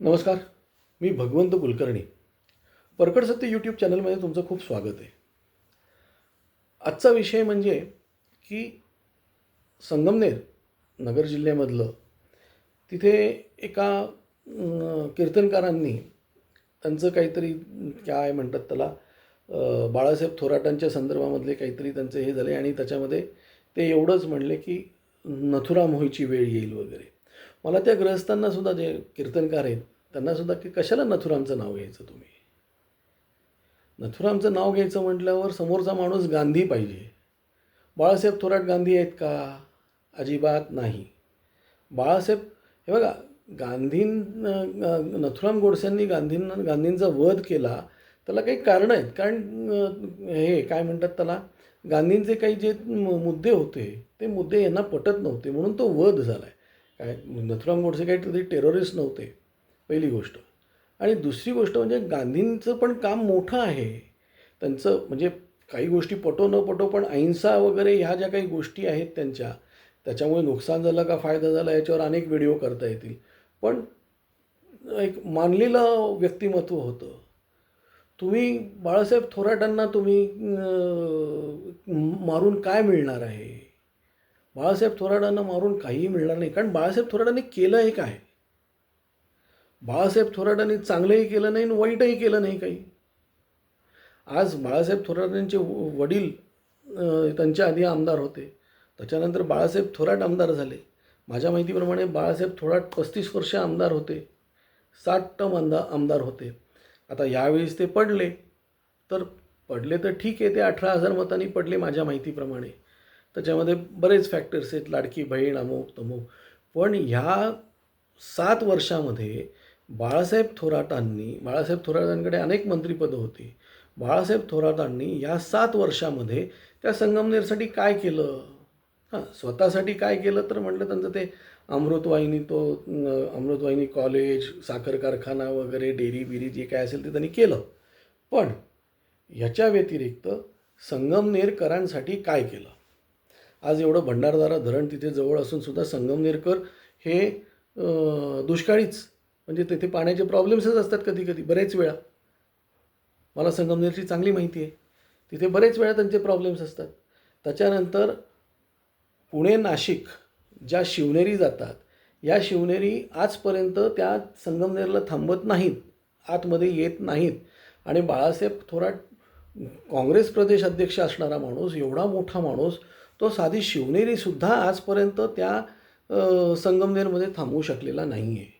नमस्कार मी भगवंत कुलकर्णी. परकड सत्य यूट्यूब चॅनलमध्ये तुमचं खूप स्वागत आहे. आजचा विषय म्हणजे की संगमनेर नगर जिल्ह्यामधलं तिथे एका कीर्तनकारांनी त्यांचं काहीतरी काय म्हणतात त्याला बाळासाहेब थोराटांच्या संदर्भामधले काहीतरी त्यांचे हे झाले आणि त्याच्यामध्ये ते एवढंच म्हणले की नथुराम होईची वेळ येईल वगैरे. मला त्या ग्रहस्थांना सुद्धा जे कीर्तनकार आहेत त्यांना सुद्धा की कशाला नथुरामचं नाव घ्यायचं तुम्ही? नथुरामचं नाव घ्यायचं म्हटल्यावर समोरचा माणूस गांधी पाहिजे. बाळासाहेब थोराट गांधी आहेत का? अजिबात नाही. बाळासाहेब हे बघा गांधीं नथुराम गोडसेंनी गांधींना गांधींचा वध केला त्याला काही कारणं आहेत. कारण हे काय म्हणतात त्याला? गांधींचे काही जे मु- मुद्दे होते ते मुद्दे यांना पटत नव्हते म्हणून तो वध झाला आहे काय नथुराम गोडसे काही ते टेररिस्ट नव्हते पहिली गोष्ट. आणि दुसरी गोष्ट म्हणजे गांधींचं पण काम मोठं आहे. त्यांचं म्हणजे काही गोष्टी पटो न पटो पण अहिंसा वगैरे ह्या ज्या काही गोष्टी आहेत त्यांच्या त्याच्यामुळे नुकसान झालं का फायदा झाला याच्यावर अनेक व्हिडिओ करता येतील. पण एक मानलेलं व्यक्तिमत्व होतं. तुम्ही बाळासाहेब थोराटांना तुम्ही मारून काय मिळणार आहे? बाळासाहेब थोराडांना मारून काहीही मिळणार नाही. कारण बाळासाहेब थोराडांनी केलं हे काय बाळासाहेब थोराटांनी चांगलंही केलं नाही आणि वाईटही केलं नाही काही. आज बाळासाहेब थोराडांचे वडील त्यांच्या आधी आमदार होते. त्याच्यानंतर बाळासाहेब थोराट आमदार झाले. माझ्या माहितीप्रमाणे बाळासाहेब थोराट पस्तीस वर्ष आमदार होते. साठ टम आमदार आमदार होते. आता यावेळेस ते पडले. तर पडले तर ठीक आहे ते अठरा हजार मतांनी पडले माझ्या माहितीप्रमाणे. त्याच्यामध्ये बरेच फॅक्टर्स आहेत. लाडकी बहीण अमुक तमुक. पण ह्या सात वर्षामध्ये बाळासाहेब थोराटांनी बाळासाहेब थोराटांकडे अनेक मंत्रिपदं होती. बाळासाहेब थोराटांनी या सात वर्षामध्ये त्या संगमनेरसाठी काय केलं? हां स्वतःसाठी काय केलं? तर म्हटलं त्यांचं ते अमृतवाहिनी तो अमृतवाहिनी कॉलेज साखर कारखाना वगैरे डेअरी बिरी जे काय असेल ते त्यांनी केलं. पण याच्या व्यतिरिक्त संगमनेरकरांसाठी काय केलं? आज एवढं भंडारदारा धरण तिथे जवळ असून सुद्धा संगमनेरकर हे दुष्काळीच म्हणजे तिथे पाण्याचे प्रॉब्लेम्सच असतात कधी कधी बरेच वेळा. मला संगमनेरची चांगली माहिती आहे. तिथे बरेच वेळा त्यांचे प्रॉब्लेम्स असतात. त्याच्यानंतर पुणे नाशिक ज्या शिवनेरी जातात या शिवनेरी आजपर्यंत त्या संगमनेरला थांबत नाहीत आतमध्ये येत नाहीत. आणि बाळासाहेब थोरात काँग्रेस प्रदेश अध्यक्ष असणारा माणूस एवढा मोठा माणूस तो साधी शिवनेरीसुद्धा आजपर्यंत त्या संगमनेरमध्ये थांबवू शकलेला नाही आहे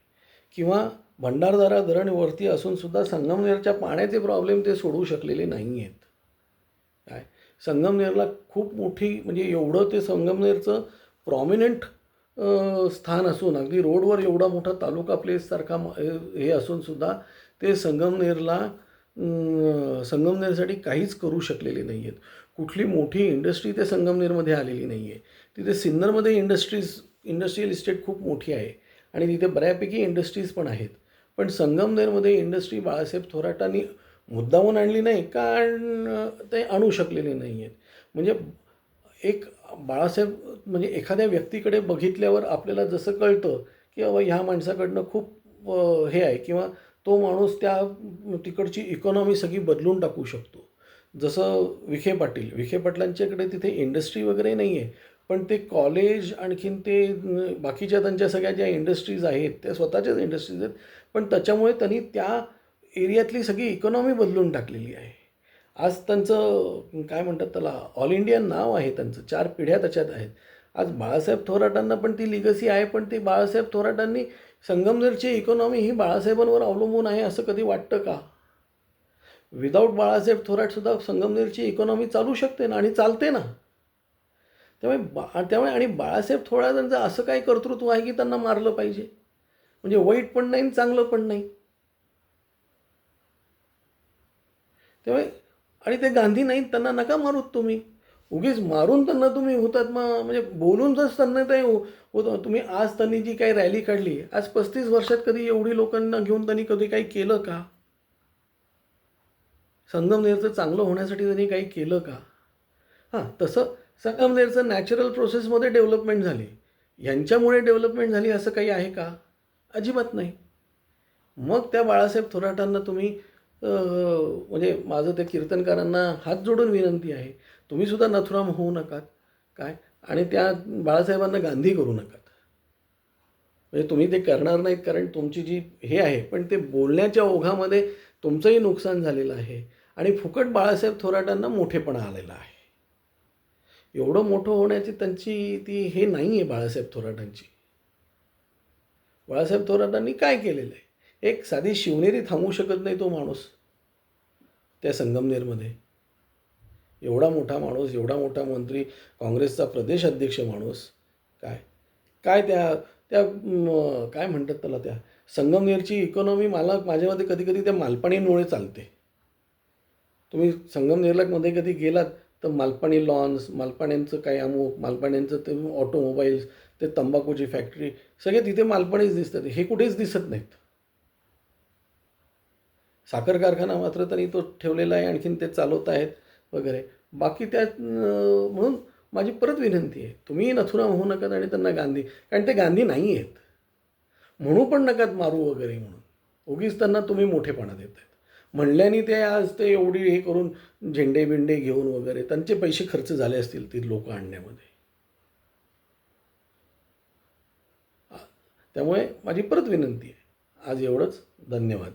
किंवा भंडारदारा धरणवरती असूनसुद्धा संगमनेरच्या पाण्याचे प्रॉब्लेम ते सोडवू शकलेले नाही आहेत काय? संगमनेरला खूप मोठी म्हणजे एवढं ते संगमनेरचं प्रॉमिनंट स्थान असून अगदी रोडवर एवढा मोठा तालुका प्लेससारखा म- हे- असूनसुद्धा ते संगमनेरला संगमनेरसाठी काहीच करू शकलेले नाही आहेत कुठली मोठी इंडस्ट्री ते संगमनेरमध्ये आलेली नाही आहे तिथे सिन्नरमध्ये इंडस्ट्रीज इंडस्ट्रियल इस्टेट खूप मोठी आहे आणि तिथे बऱ्यापैकी इंडस्ट्रीज पण आहेत. पण संगमनेरमध्ये इंडस्ट्री बाळासाहेब थोराटांनी मुद्दामून आणली नाही कारण ते आणू शकलेले नाही आहेत म्हणजे एक बाळासाहेब म्हणजे एखाद्या व्यक्तीकडे बघितल्यावर आपल्याला जसं कळतं की बाबा ह्या माणसाकडनं खूप हे आहे किंवा तो माणूस त्या तिकडची इकॉनॉमी सगळी बदलून टाकू शकतो. जसं विखे पाटील विखे पाटलांच्याकडे तिथे इंडस्ट्री वगैरे नाही आहे पण ते कॉलेज आणखीन ते बाकीच्या त्यांच्या सगळ्या ज्या इंडस्ट्रीज आहेत त्या स्वतःच्याच इंडस्ट्रीज आहेत पण त्याच्यामुळे त्यांनी त्या एरियातली सगळी इकॉनॉमी बदलून टाकलेली आहे. आज त्यांचं काय म्हणतात त्याला ऑल इंडियन नाव आहे त्यांचं चार पिढ्या त्याच्यात आहेत. आज बाळासाहेब थोराटांना पण ती लिगसी आहे पण ती बाळासाहेब थोराटांनी संगमनेरची इकॉनॉमी ही बाळासाहेबांवर अवलंबून आहे असं कधी वाटतं का? विदाऊट बाळासाहेब थोराटसुद्धा संगमनेरची इकॉनॉमी चालू शकते ना आणि चालते ना. त्यामुळे बा त्यामुळे आणि बाळासाहेब थोराटांचं असं काय कर्तृत्व आहे की त्यांना मारलं पाहिजे. म्हणजे वाईट पण नाही आणि चांगलं पण नाही. त्यामुळे आणि ते गांधी नाहीत त्यांना नका मारूत तुम्ही. उगीच मारून त्यांना तुम्ही होतात मग. म्हणजे बोलून जर त्यांना ते हो- होत होतं तुम्ही आज त्यांनी जी काही रॅली काढली आज पस्तीस वर्षात कधी एवढी लोकांना घेऊन त्यांनी कधी काही केलं का? संगमनेरचं चांगलं होण्यासाठी त्यांनी काही केलं का? हां तसं संगमनेरचं नॅचरल प्रोसेसमध्ये डेव्हलपमेंट झाली. यांच्यामुळे डेव्हलपमेंट झाली असं काही आहे का? अजिबात नाही. मग त्या बाळासाहेब थोराटांना तुम्ही म्हणजे माझं त्या कीर्तनकारांना हात जोडून विनंती आहे तुम्ही सुद्धा नथुराम होऊ नकात. काय? आणि त्या बाळासाहेबांना गांधी करू नकात. म्हणजे तुम्ही ते करणार नाहीत कारण तुमची जी हे आहे पण ते बोलण्याच्या ओघामध्ये तुमचंही नुकसान झालेलं आहे. आणि फुकट बाळासाहेब थोराटांना मोठेपणा आलेला आहे. एवढं मोठं होण्याची त्यांची ती हे नाही आहे बाळासाहेब थोराटांची. बाळासाहेब थोराटांनी काय केलेलं आहे? एक साधी शिवनेरी थांबवू शकत नाही तो माणूस त्या संगमनेरमध्ये. एवढा मोठा माणूस एवढा मोठा मंत्री काँग्रेसचा प्रदेश अध्यक्ष माणूस काय? काय त्या त्या काय म्हणतात त्याला त्या? संगमनेरची इकॉनॉमी मला माझ्यामध्ये कधीकधी कधी कधी त्या मालपाणीमुळे चालते. तुम्ही संगमनेरलामध्ये कधी गेलात तर मालपाणी लॉन्स मालपाण्यांचं काय अमुक मालपाण्यांचं ते ऑटोमोबाईल्स ते तंबाखूची फॅक्टरी सगळे तिथे मालपाणीच दिसतात. हे कुठेच दिसत नाहीत. साखर कारखाना मात्र त्यांनी तो ठेवलेला आहे आणखीन ते चालवत आहेत वगैरे. बाकी त्या म्हणून माझी परत विनंती आहे तुम्ही नथुराम होऊ नका आणि त्यांना गांधी कारण ते गांधी नाही आहेत म्हणू पण नकात मारू वगैरे म्हणून. उगीच त्यांना तुम्ही मोठेपणा देत आहे म्हणल्याने ते आज ते एवढी हे करून झेंडे बिंडे घेऊन वगैरे त्यांचे पैसे खर्च झाले असतील ती लोक आणण्यामध्ये. त्यामुळे माझी परत विनंती आहे. आज एवढंच. धन्यवाद.